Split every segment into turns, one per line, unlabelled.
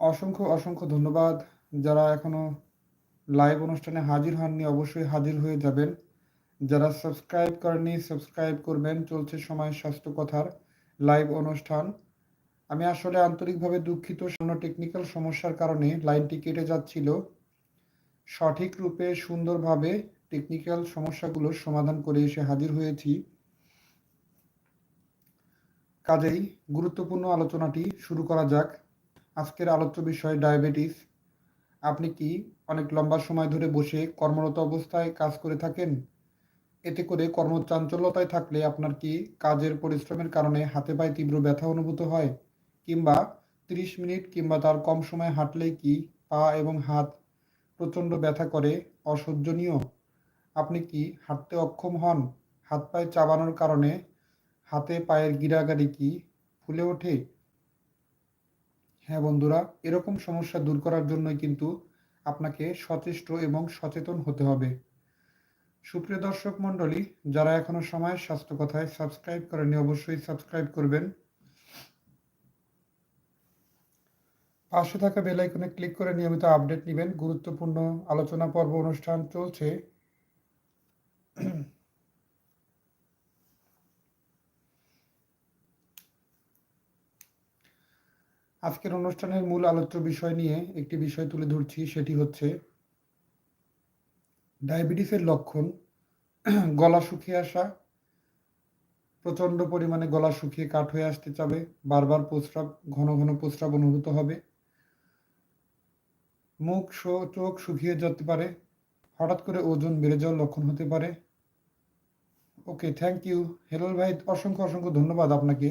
অসংখ্য অসংখ্য ধন্যবাদ। যারা এখনও লাইভ অনুষ্ঠানে হাজির হননি, অবশ্যই হাজির হয়ে যাবেন। যারা সাবস্ক্রাইব করেননি সাবস্ক্রাইব করবেন। চলছে সময় স্বাস্থ্য কথার লাইভ অনুষ্ঠান। আমি আসলে আন্তরিকভাবে দুঃখিত, সামান্য টেকনিক্যাল সমস্যার কারণে লাইনটি কেটে যাচ্ছিল। সঠিক রূপে, সুন্দরভাবে টেকনিক্যাল সমস্যাগুলোর সমাধান করে এসে হাজির হয়েছি। কাজেই গুরুত্বপূর্ণ আলোচনাটি শুরু করা যাক। আজকের আলোচ্য বিষয় ডায়াবেটিস। আপনি কি অনেক লম্বা সময় ধরে বসে কর্মরত অবস্থায় কাজ করে থাকেন? এতে করে কর্মচাঞ্চল্যতায় থাকলে আপনার কি কাজের পরিশ্রমের কারণে হাতে পায়ে তীব্র ব্যথা অনুভূত হয়? কিংবা তিরিশ মিনিট কিংবা তার কম সময় হাঁটলেই কি পা এবং হাত প্রচণ্ড ব্যথা করে অসহ্যনীয়? আপনি কি হাঁটতে অক্ষম হন? হাত পায়ে চাবানোর কারণে হাতে পায়ের গিরাগাড়ি কি ফুলে ওঠে? হ্যাঁ বন্ধুরা, এরকম সমস্যা দূর করার জন্যই কিন্তু আপনাকে সচেষ্ট এবং সচেতন হতে হবে। সুপ্রিয় দর্শক মণ্ডলী, যারা এখনও সময় স্বাস্থ্য কথায় সাবস্ক্রাইব করেনি অবশ্যই সাবস্ক্রাইব করবেন। পাশে থাকা বেল আইকনে ক্লিক করে নিয়মিত আপডেট নেবেন। গুরুত্বপূর্ণ আলোচনা, পর্ব, অনুষ্ঠান চলছে। আজকের অনুষ্ঠানের মূল আলোচ্য বিষয় নিয়ে একটি বিষয় তুলে ধরছি, সেটি হচ্ছে ডায়াবেটিসের লক্ষণ, গলা শুকিয়ে আসা, প্রচণ্ড পরিমাণে গলা শুকিয়ে কাঠ হয়ে আসতে চাবে, বারবার প্রস্রাব, ঘন ঘন প্রস্রাব অনুভূত হবে, মুখ চোখ শুকিয়ে যেতে পারে, হঠাৎ করে ওজন বেড়ে যাওয়ার লক্ষণ হতে পারে। ওকে, থ্যাংক ইউ। হেলাল ভাই, অসংখ্য অসংখ্য ধন্যবাদ আপনাকে।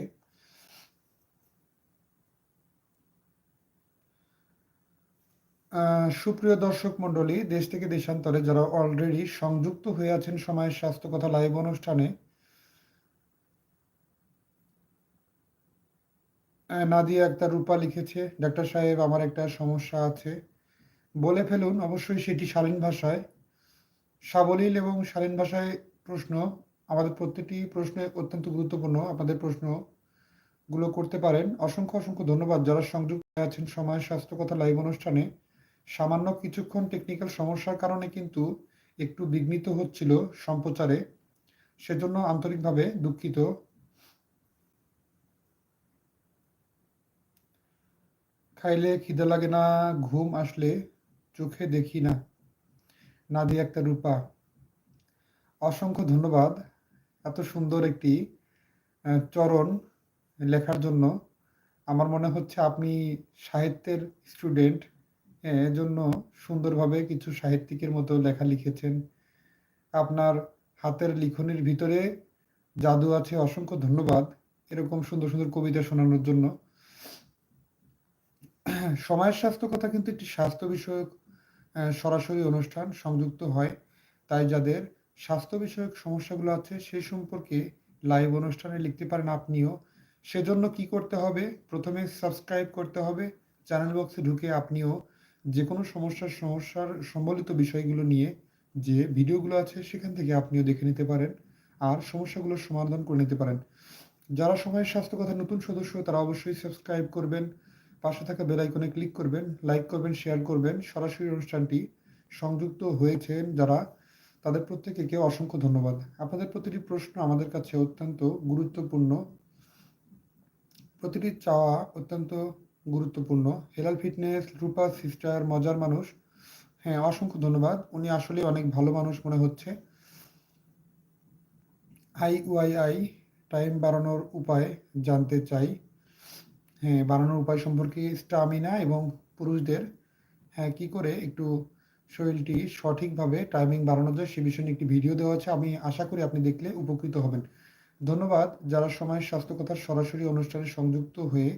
সুপ্রিয় দর্শক মণ্ডলী, দেশ থেকে দেশান্তরে যারা অলরেডি সংযুক্ত হয়ে আছেন সময়ের স্বাস্থ্য কথা লাইভ অনুষ্ঠানে নাদিয়া একটা রূপা লিখেছে, ডাক্তার সাহেব, আমার একটা সমস্যা আছে। বলে ফেলুন, অবশ্যই সেটি শালীন ভাষায়। সাবলীল এবং শালীন ভাষায় প্রশ্ন, আমাদের প্রত্যেকটি প্রশ্নে অত্যন্ত গুরুত্বপূর্ণ আপনাদের প্রশ্নগুলো করতে পারেন। অসংখ্য অসংখ্য ধন্যবাদ যারা সংযুক্ত আছেন সময় স্বাস্থ্য কথা লাইভ অনুষ্ঠানে। সামান্য কিছুক্ষণ টেকনিক্যাল সমস্যার কারণে কিন্তু একটু বিঘ্নিত হচ্ছিল সম্প্রচারে। সেজন্য আন্তরিকভাবে দুঃখিত। খাইলে খিদে লাগে না, ঘুম আসলে চোখে দেখি না। নাদি একটা রূপা। অসংখ্য ধন্যবাদ এত সুন্দর একটি চরণ লেখার জন্য। আমার মনে হচ্ছে আপনি সাহিত্যের স্টুডেন্ট এজন্য সুন্দরভাবে কিছু সাহিত্যিকের মতো লেখা লিখেছেন। আপনার হাতের লিখনের ভিতরে জাদু আছে, অসংখ্য ধন্যবাদ। এরকম সুন্দর সুন্দর কবিতা শোনানোর জন্য। সময়ের স্বাস্থ্য কথা কিন্তু একটি স্বাস্থ্য বিষয়ক সরাসরি অনুষ্ঠান, সংযুক্ত হয়। তাই যাদের স্বাস্থ্য বিষয়ক সমস্যাগুলো আছে সেই সম্পর্কে লাইভ অনুষ্ঠানে লিখতে পারেন আপনিও। সেজন্য কি করতে হবে? প্রথমে সাবস্ক্রাইব করতে হবে। চ্যানেল বক্সে ঢুকে আপনিও যে কোনো সমস্যার সমস্যার সম্বলিত বিষয়গুলো নিয়ে যে ভিডিওগুলো আছে সেখান থেকে আপনিও দেখে নিতে পারেন আর সমস্যাগুলোর সমাধান করে নিতে পারেন। যারা সময়ের স্বাস্থ্য কথা নতুন সদস্য, তারা অবশ্যই সাবস্ক্রাইব করবেন, পাশে থাকা বেল আইকনে ক্লিক করবেন, লাইক করবেন, শেয়ার করবেন। সরাসরি অনুষ্ঠানটি সংযুক্ত হয়েছেন যারা, তাদের প্রত্যেকে অসংখ্য ধন্যবাদ। আপনাদের প্রতিটি প্রশ্ন আমাদের কাছে অত্যন্ত গুরুত্বপূর্ণ। প্রতিটি চাওয়া অত্যন্ত গুরুত্বপূর্ণ। হেলাল ফিটনেস, রূপা, সিস্টার, মজার মানুষ। হ্যাঁ অসংখ্য ধন্যবাদ। উনি আসলে অনেক ভালো মানুষ মনে হচ্ছে। আই ওয়াই আই টাইম বাড়ানোর উপায় জানতে চাই। হ্যাঁ বাড়ানোর উপায় সম্পর্কে স্টামিনা এবং পুরুষদের। হ্যাঁ কী করে একটু শরীরটি সঠিকভাবে টাইমিং বাড়ানো যায় সে বিষয়ে একটি ভিডিও দেওয়া আছে। আমি আশা করি আপনি দেখলে উপকৃত হবেন। ধন্যবাদ। যারা সময়ের স্বাস্থ্য কথার সরাসরি অনুষ্ঠানে সংযুক্ত হয়ে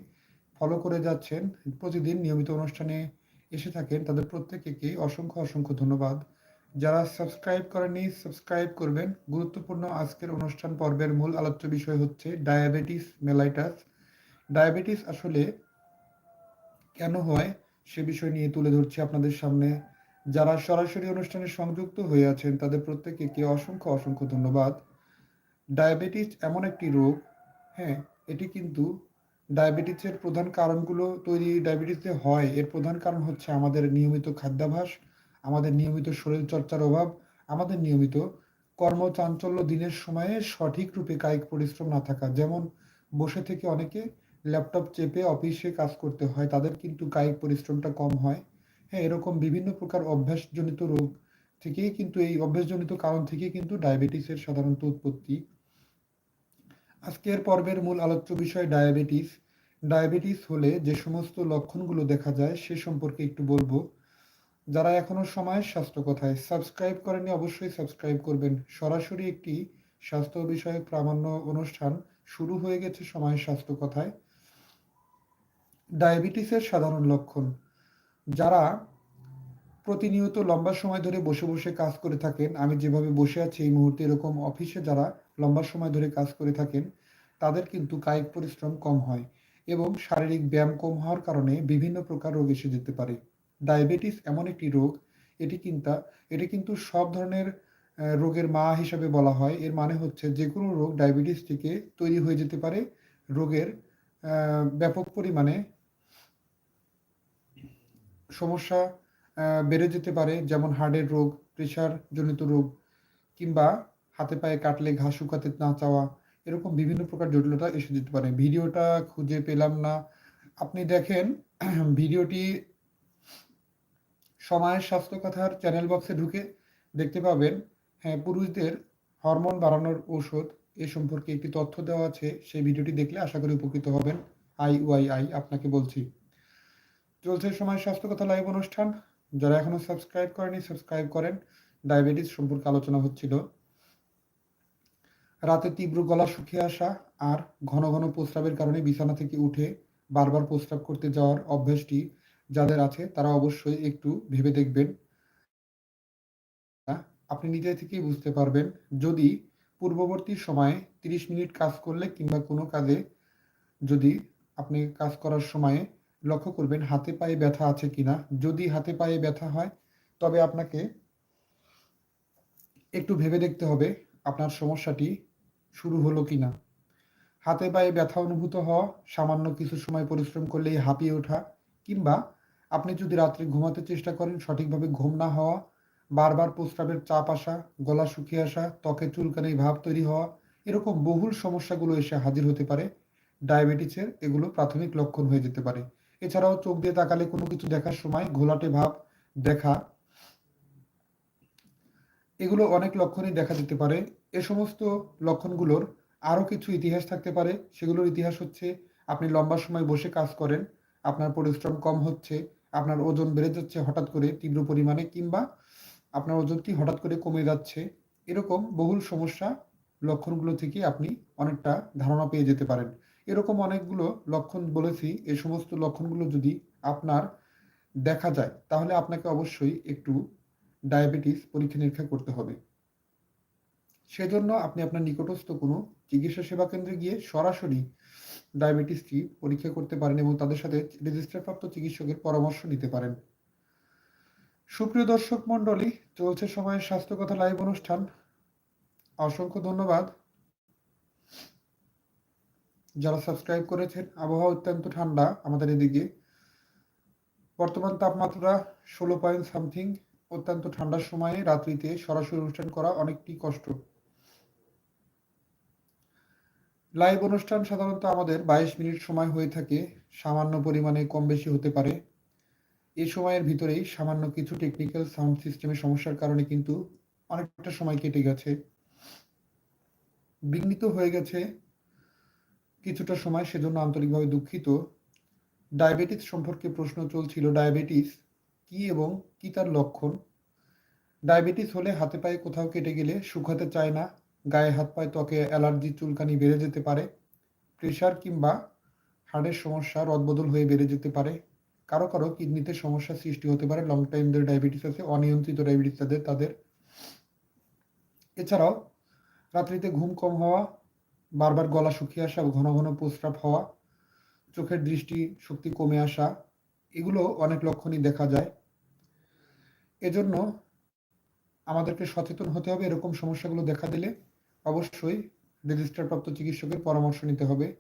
ফলো করে যাচ্ছেন, প্রতিদিন নিয়মিত অনুষ্ঠানে এসে থাকেন, তাদের প্রত্যেকে অসংখ্য অসংখ্য ধন্যবাদ। যারা সাবস্ক্রাইব করেনি সাবস্ক্রাইব করবেন। গুরুত্বপূর্ণ আজকের অনুষ্ঠান পর্বের মূল আলোচ্য বিষয় হচ্ছে ডায়াবেটিস মেলাইটাস। ডায়াবেটিস আসলে কেন হয়, সে বিষয় নিয়ে তুলে ধরছি আপনাদের সামনে। যারা সরাসরি অনুষ্ঠানে সংযুক্ত হয়ে আছেন, তাদের প্রত্যেকে অসংখ্য অসংখ্য ধন্যবাদ। ডায়াবেটিস এমন একটি রোগ হ্যাঁ এটি কিন্তু ডায়াবেটিসের প্রধান কারণগুলো তৈরি ডায়াবেটিস হয়। এর প্রধান কারণ হচ্ছে আমাদের নিয়মিত খাদ্যাভ্যাস, আমাদের নিয়মিত শরীরচর্চার অভাব, আমাদের নিয়মিত কর্মচাঞ্চল্য দিনের সময়ে সঠিক রূপে কায়িক পরিশ্রম না থাকা। যেমন বসে থেকে অনেকে ল্যাপটপ চেপে অফিসে কাজ করতে হয়, তাদের কিন্তু কায়িক পরিশ্রমটা কম হয়। হ্যাঁ এরকম বিভিন্ন প্রকার অভ্যাসজনিত রোগ থেকেই কিন্তু এই অভ্যাসজনিত কারণ থেকেই কিন্তু ডায়াবেটিসের সাধারণত উৎপত্তি। আজকের পর্বের মূল আলোচ্য বিষয় ডায়াবেটিস। ডায়াবেটিস হলে যে সমস্ত লক্ষণগুলো দেখা যায় সে সম্পর্কে একটু বলব। যারা এখনও সময় স্বাস্থ্য কথায় সাবস্ক্রাইব করেনি অবশ্যই সাবস্ক্রাইব করবেন। সরাসরি একটি স্বাস্থ্য বিষয়ক প্রামাণ্য অনুষ্ঠান শুরু হয়ে গেছে সময় স্বাস্থ্য কথায়। ডায়াবেটিসের সাধারণ লক্ষণ। যারা প্রতিনিয়ত লম্বা সময় ধরে বসে বসে কাজ করে থাকেন, আমি যেভাবে বসে আছি এই মুহূর্তে এরকম অফিসে যারা লম্বা সময় ধরে কাজ করে থাকেন, তাদের কিন্তু কায়িক পরিশ্রম কম হয় এবং শারীরিক ব্যায়াম কম হওয়ার কারণে বিভিন্ন প্রকার রোগ এসে যেতে পারে। ডায়াবেটিস এমন একটি রোগ, এটি কিন্তু এটি কিন্তু সব ধরনের রোগের মা হিসাবে বলা হয়। এর মানে হচ্ছে যে কোনো রোগ ডায়াবেটিস থেকে তৈরি হয়ে যেতে পারে। রোগের ব্যাপক পরিমাণে সমস্যা বেড়ে যেতে পারে, যেমন হার্টের রোগ প্রেশার জনিত রোগ কিংবা হাতে পায়ে কাটলে ঘা শুকাতে না চাওয়া, এরকম বিভিন্ন প্রকার জটিলতা এসে যেতে পারে। ভিডিওটা খুঁজে পেলাম না। আপনি দেখেন, ভিডিওটি সময়ের স্বাস্থ্য কথার চ্যানেল বক্সে ঢুকে দেখতে পাবেন হ্যাঁ পুরুষদের হরমোন বাড়ানোর ঔষধ এ সম্পর্কে একটি তথ্য দেওয়া আছে। সেই ভিডিওটি দেখলে আশা করি উপকৃত হবেন। আই ওয়াই আই আপনাকে বলছি। চলছে সময় স্বাস্থ্য কথা লাইভ অনুষ্ঠান। যারা এখনও সাবস্ক্রাইব করেনি সাবস্ক্রাইব করেন। ডায়াবেটিস সম্পর্কে আলোচনা হচ্ছিল। রাতে তীব্র গলা শুকিয়ে আসা আর ঘন ঘন প্রস্রাবের কারণে বিছানা থেকে উঠে বারবার প্রস্রাব করতে যাওয়ার অভ্যাসটি যাদের আছে, তারা অবশ্যই একটু ভেবে দেখবেন। আপনি নিজে থেকেই বুঝতে পারবেন, যদি পূর্ববর্তী সময়ে 30 মিনিট কাজ করলে কিংবা কোনো কাজে যদি আপনি কাজ করার সময়ে লক্ষ্য করবেন হাতে পায়ে ব্যথা আছে কিনা। যদি হাতে পায়ে ব্যথা হয়, তবে আপনাকে একটু ভেবে দেখতে হবে। আপনার সমস্যাটি শুরু হলো কিনা? হাতে পায়ে ব্যথা অনুভূত হওয়া, সামান্য কিছু সময় পরিশ্রম করলেই হাঁপিয়ে ওঠা, কিংবা আপনি যদি রাত্রে ঘুমাতে চেষ্টা করেন, সঠিকভাবে ঘুম না হওয়া, বারবার প্রস্রাবের চাপ আসা, গলা শুকিয়ে আসা, ত্বকে চুলকানি ভাব তৈরি হওয়া, এরকম বহুল সমস্যাগুলো এসে হাজির হতে পারে। ডায়াবেটিসের এগুলো প্রাথমিক লক্ষণ হয়ে যেতে পারে। এছাড়াও চোখ দিয়ে তাকালে কোনো কিছু দেখার সময়, ঘোলাটে ভাব, দেখা এগুলো অনেক লক্ষণই দেখা দিতে পারে। এ সমস্ত লক্ষণগুলোর আরও কিছু ইতিহাস থাকতে পারে। সেগুলোর ইতিহাস হচ্ছে, আপনি লম্বা সময় বসে কাজ করেন, আপনার পরিশ্রম কম হচ্ছে, আপনার ওজন বেড়ে যাচ্ছে হঠাৎ করে তীব্র পরিমাণে কিংবা আপনার ওজনটি হঠাৎ করে কমে যাচ্ছে, এরকম বহুল সমস্যা লক্ষণগুলো থেকে আপনি অনেকটা ধারণা পেয়ে যেতে পারেন। এরকম অনেকগুলো লক্ষণ বলেছি এই সমস্ত লক্ষণগুলো যদি আপনার দেখা যায়, তাহলে আপনাকে অবশ্যই একটু ডায়াবেটিস পরীক্ষা নিরীক্ষা করতে হবে। সেজন্য আপনি আপনার নিকটস্থ কোনো চিকিৎসা সেবা কেন্দ্রে গিয়ে সরাসরি ডায়াবেটিসটি পরীক্ষা করতে পারেন এবং তাদের সাথে রেজিস্টারপ্রাপ্ত চিকিৎসকের পরামর্শ নিতে পারেন। সুপ্রিয় দর্শক মন্ডলী চলছে সময়ের স্বাস্থ্য কথা লাইভ অনুষ্ঠান। অসংখ্য ধন্যবাদ। যারা সাবস্ক্রাইব করেছেন, আবহাওয়া অত্যন্ত ঠান্ডা। আমাদের এদিকে বর্তমান তাপমাত্রা ষোলো পয়েন্ট সামথিং অত্যন্ত ঠান্ডার সময়ে রাত্রিতে সরাসরি অনুষ্ঠান করা অনেকটি কষ্ট। লাইভ অনুষ্ঠান সাধারণত আমাদের বাইশ মিনিট সময় হয়ে থাকে, সামান্য পরিমাণে কম বেশি হতে পারে। এ সময়ের ভিতরেই সামান্য কিছু টেকনিক্যাল সাউন্ড সিস্টেমের সমস্যার কারণে কিন্তু অনেকটা সময় কেটে গেছে। বিঘ্নিত হয়ে গেছে কিছুটা সময়, সেজন্য আন্তরিকভাবে দুঃখিত। ডায়াবেটিস সম্পর্কে প্রশ্ন চলছিল। ডায়াবেটিস কি এবং কি তার লক্ষণ? ডায়াবেটিস হলে হাতে পায়ে কোথাও কেটে গেলে শুকাতে চায় না, গায়ে হাত পায়ে ত্বকে অ্যালার্জি চুলকানি বেড়ে যেতে পারে, প্রেশার কিংবা হার্টের সমস্যা রদবদল হয়ে বেড়ে যেতে পারে, কারও কারও কিডনিতে সমস্যা সৃষ্টি হতে পারে লং টাইম ধরে ডায়াবেটিস আছে, অনিয়ন্ত্রিত ডায়াবেটিস তাদের তাদের। এছাড়াও, রাত্রিতে ঘুম কম হওয়া, বারবার গলা শুকিয়ে আসা, ঘন ঘন প্রস্রাব হওয়া, চোখের দৃষ্টি শক্তি কমে আসা এগুলো অনেক লক্ষণই দেখা যায়। এজন্য আমাদেরকে সচেতন হতে হবে এরকম সমস্যাগুলো দেখা দিলে। অবশ্যই রেজিস্টারপ্রাপ্ত চিকিৎসকের পরামর্শ নিতে হবে।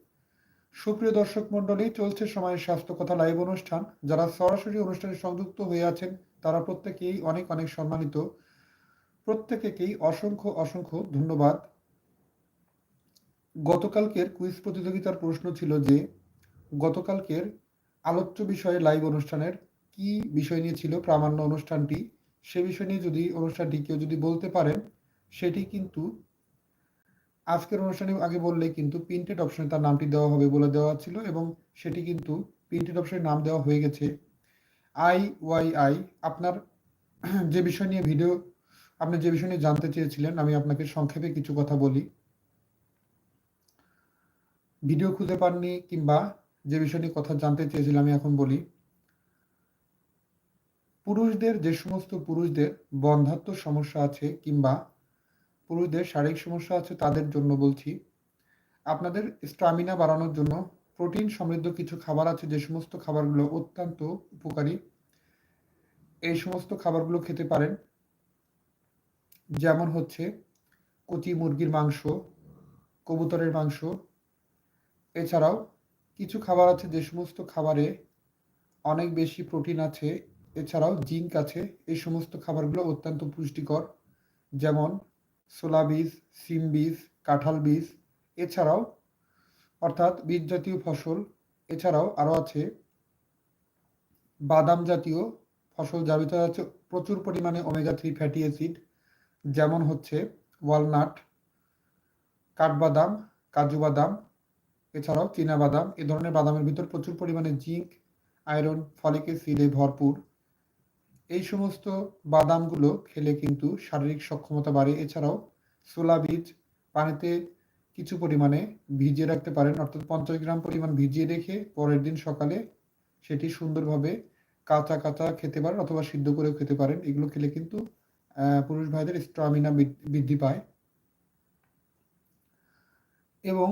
সুপ্রিয় দর্শক মণ্ডলী, চলছে সময়ের স্বাস্থ্য কথা লাইভ অনুষ্ঠান। যারা সরাসরি অনুষ্ঠানে সংযুক্ত হয়ে আছেন, তারা প্রত্যেকেই অনেক অনেক সম্মানিত। প্রত্যেকেকেই অসংখ্য অসংখ্য ধন্যবাদ। গতকালকের কুইজ প্রতিযোগিতার প্রশ্ন ছিল যে, গতকালকের আলোচ্য বিষয়ে লাইভ অনুষ্ঠানের কি বিষয় নিয়ে ছিল, প্রামাণ্য অনুষ্ঠানটি, সে বিষয় নিয়ে যদি অনুষ্ঠানটি কেউ যদি বলতে পারেন সেটি কিন্তু আজকের অনুষ্ঠানে আগে বললে কিন্তু প্রিন্টেড অপশনে তার নামটি দেওয়া হবে বলে দেওয়া ছিল এবং সেটি কিন্তু প্রিন্টেড অপশনে নাম দেওয়া হয়ে গেছে। আই ওয়াই আই আপনার যে বিষয় নিয়ে ভিডিও আপনি যে বিষয় নিয়ে জানতে চেয়েছিলেন, আমি আপনাকে সংক্ষেপে কিছু কথা বলি। ভিডিও খুঁজে পাননি কিংবা যে বিষয় নিয়ে কথা জানতে চেয়েছিলাম, আমি এখন বলি। পুরুষদের যে সমস্ত পুরুষদের বন্ধাত্ম সমস্যা আছে কিংবা পুরুষদের শারীরিক সমস্যা আছে তাদের জন্য বলছি, আপনাদের স্টামিনা বাড়ানোর জন্য প্রোটিন সমৃদ্ধ কিছু খাবার আছে, যে সমস্ত খাবারগুলো অত্যন্ত উপকারী। এই সমস্ত খাবারগুলো খেতে পারেন। যেমন হচ্ছে কচি মুরগির মাংস, কবুতরের মাংস। এছাড়াও কিছু খাবার আছে যে সমস্ত খাবারে অনেক বেশি প্রোটিন আছে, এছাড়াও জিঙ্ক আছে। এই সমস্ত খাবারগুলো অত্যন্ত পুষ্টিকর, যেমন সোলা বীজ সিম বীজ কাঁঠাল বীজ এছাড়াও অর্থাৎ বীজ জাতীয় ফসল, এছাড়াও আরও আছে। বাদাম জাতীয় ফসল যার ভিতরে আছে, প্রচুর পরিমাণে ওমেগা থ্রি ফ্যাটি অ্যাসিড যেমন হচ্ছে ওয়ালনাট কাঠবাদাম, কাজু বাদাম এছাড়াও চীনা বাদাম, এ ধরনের বাদামের ভিতর প্রচুর পরিমাণে জিঙ্ক, আয়রন ফলিক অ্যাসিডে ভরপুর। এই সমস্ত বাদামগুলো খেলে কিন্তু শারীরিক সক্ষমতা বাড়ে। এছাড়াও সোলা বীজ পানিতে কিছু পরিমাণে ভিজিয়ে রাখতে পারেন, অর্থাৎ পঞ্চাশ গ্রাম পরিমাণ ভিজিয়ে রেখে পরের দিন সকালে সেটি সুন্দরভাবে কাঁচা কাঁচা খেতে পারেন অথবা সিদ্ধ করেও খেতে পারেন। এগুলো খেলে কিন্তু পুরুষ ভাইদের স্টামিনা বৃদ্ধি পায়। এবং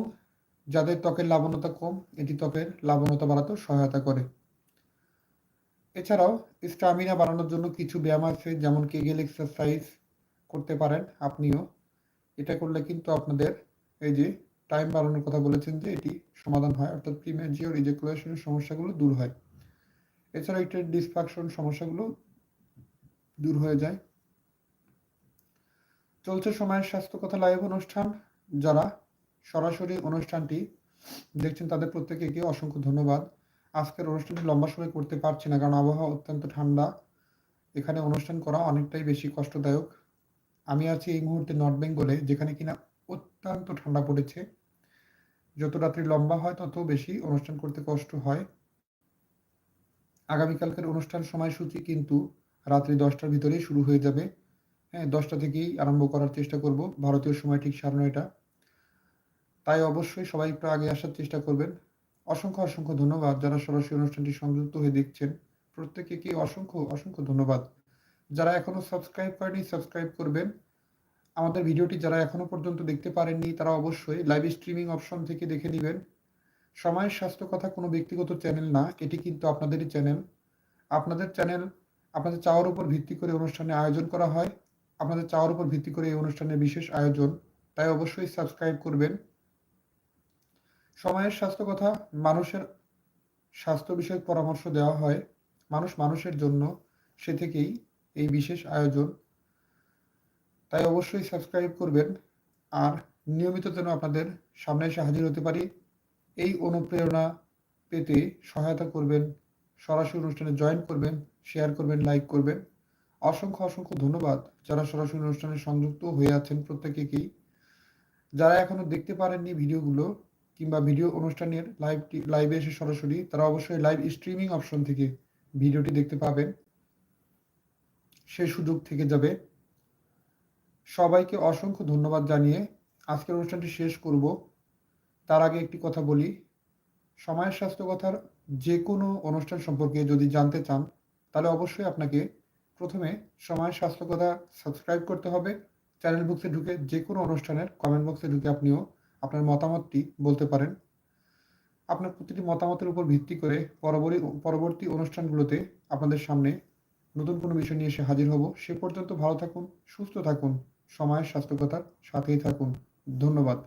যাদের ত্বকের লাবণতা কম, এটি ত্বকের লাবণতা বাড়াতে সহায়তা করে। এছাড়াও স্টামিনা বাড়ানোর জন্য কিছু ব্যায়াম আছে, যেমন কেগেল এক্সারসাইজ করতে পারেন আপনিও। এটা করলে কিন্তু আপনাদের এই যে টাইম বাড়ানোর কথা বলেছেন যে এটি সমাধান হয়, অর্থাৎ প্রিমেজিওর ইজেকুলেশনের সমস্যাগুলো দূর হয়। এছাড়া একটা ডিসফাকশন সমস্যাগুলো দূর হয়ে যায়। চলছে সময়ের স্বাস্থ্য কথা লাইভ অনুষ্ঠান, যারা সরাসরি অনুষ্ঠানটি দেখছেন তাদের প্রত্যেকে অসংখ্য ধন্যবাদ। আজকের অনুষ্ঠানটি লম্বা সময় করতে পারছি না, কারণ আবহাওয়া অত্যন্ত ঠান্ডা। এখানে অনুষ্ঠান করা অনেকটাই বেশি কষ্টদায়ক। আমি আছি এই মুহূর্তে নর্থ বেঙ্গলে, যেখানে কিনা অত্যন্ত ঠান্ডা পড়েছে। যত রাত্রি লম্বা হয়, তত বেশি অনুষ্ঠান করতে কষ্ট হয়। আগামীকালকের অনুষ্ঠান সময়সূচি কিন্তু রাত্রি দশটার ভিতরেই শুরু হয়ে যাবে। হ্যাঁ দশটা থেকেই আরম্ভ করার চেষ্টা করব। ভারতীয় সময় ঠিক সাড়ে নয়টা। তাই অবশ্যই সবাই একটু আগে আসার চেষ্টা করবেন। অসংখ্য অসংখ্য ধন্যবাদ যারা সরাসরি অনুষ্ঠানটি সংযুক্ত হয়ে দেখছেন। প্রত্যেকে কি অসংখ্য অসংখ্য ধন্যবাদ। যারা এখনও সাবস্ক্রাইব করেনি সাবস্ক্রাইব করবেন। আমাদের ভিডিওটি যারা এখনও পর্যন্ত দেখতে পারেননি, তারা অবশ্যই লাইভ স্ট্রিমিং অপশন থেকে দেখে নেবেন। সময়ের স্বাস্থ্য কথা কোনো ব্যক্তিগত চ্যানেল না, এটি কিন্তু আপনাদেরই চ্যানেল আপনাদের চ্যানেল আপনাদের চাওয়ার উপর ভিত্তি করে অনুষ্ঠানে আয়োজন করা হয়। আপনাদের চাওয়ার উপর ভিত্তি করে এই অনুষ্ঠানের বিশেষ আয়োজন। তাই অবশ্যই সাবস্ক্রাইব করবেন। সময়ের স্বাস্থ্য কথা, মানুষের স্বাস্থ্য বিষয়ক পরামর্শ দেওয়া হয়। মানুষ মানুষের জন্য সে থেকেই এই বিশেষ আয়োজন। তাই অবশ্যই সাবস্ক্রাইব করবেন আর নিয়মিত যেন আপনাদের সামনে এসে হাজির হতে পারি, এই অনুপ্রেরণা পেতে সহায়তা করবেন, সরাসরি অনুষ্ঠানে জয়েন করবেন, শেয়ার করবেন, লাইক করবেন। অসংখ্য অসংখ্য ধন্যবাদ যারা সরাসরি অনুষ্ঠানে সংযুক্ত হয়ে আছেন প্রত্যেকেকেই। যারা এখনও দেখতে পারেননি ভিডিওগুলো কিংবা ভিডিও অনুষ্ঠানের লাইভটি লাইভে এসে সরাসরি তারা অবশ্যই লাইভ স্ট্রিমিং অপশন থেকে ভিডিওটি দেখতে পাবেন। সে সুযোগ থেকে যাবে। সবাইকে অসংখ্য ধন্যবাদ জানিয়ে আজকের অনুষ্ঠানটি শেষ করব। তার আগে একটি কথা বলি। সময়ের স্বাস্থ্য কথার যে কোনো অনুষ্ঠান সম্পর্কে যদি জানতে চান, তাহলে অবশ্যই আপনাকে প্রথমে সময়ের স্বাস্থ্য কথা সাবস্ক্রাইব করতে হবে। চ্যানেল বক্সে ঢুকে যে কোনো অনুষ্ঠানের কমেন্ট বক্সে ঢুকে আপনিও আপনার মতামতটি বলতে পারেন। আপনার প্রতিটি মতামতের উপর ভিত্তি করে পরবর্তী পরবর্তী অনুষ্ঠানগুলোতে আপনাদের সামনে নতুন কোনো বিষয় নিয়ে এসে হাজির হব। সে পর্যন্ত ভালো থাকুন, সুস্থ থাকুন সময়ের স্বাস্থ্যকতার সাথেই থাকুন। ধন্যবাদ।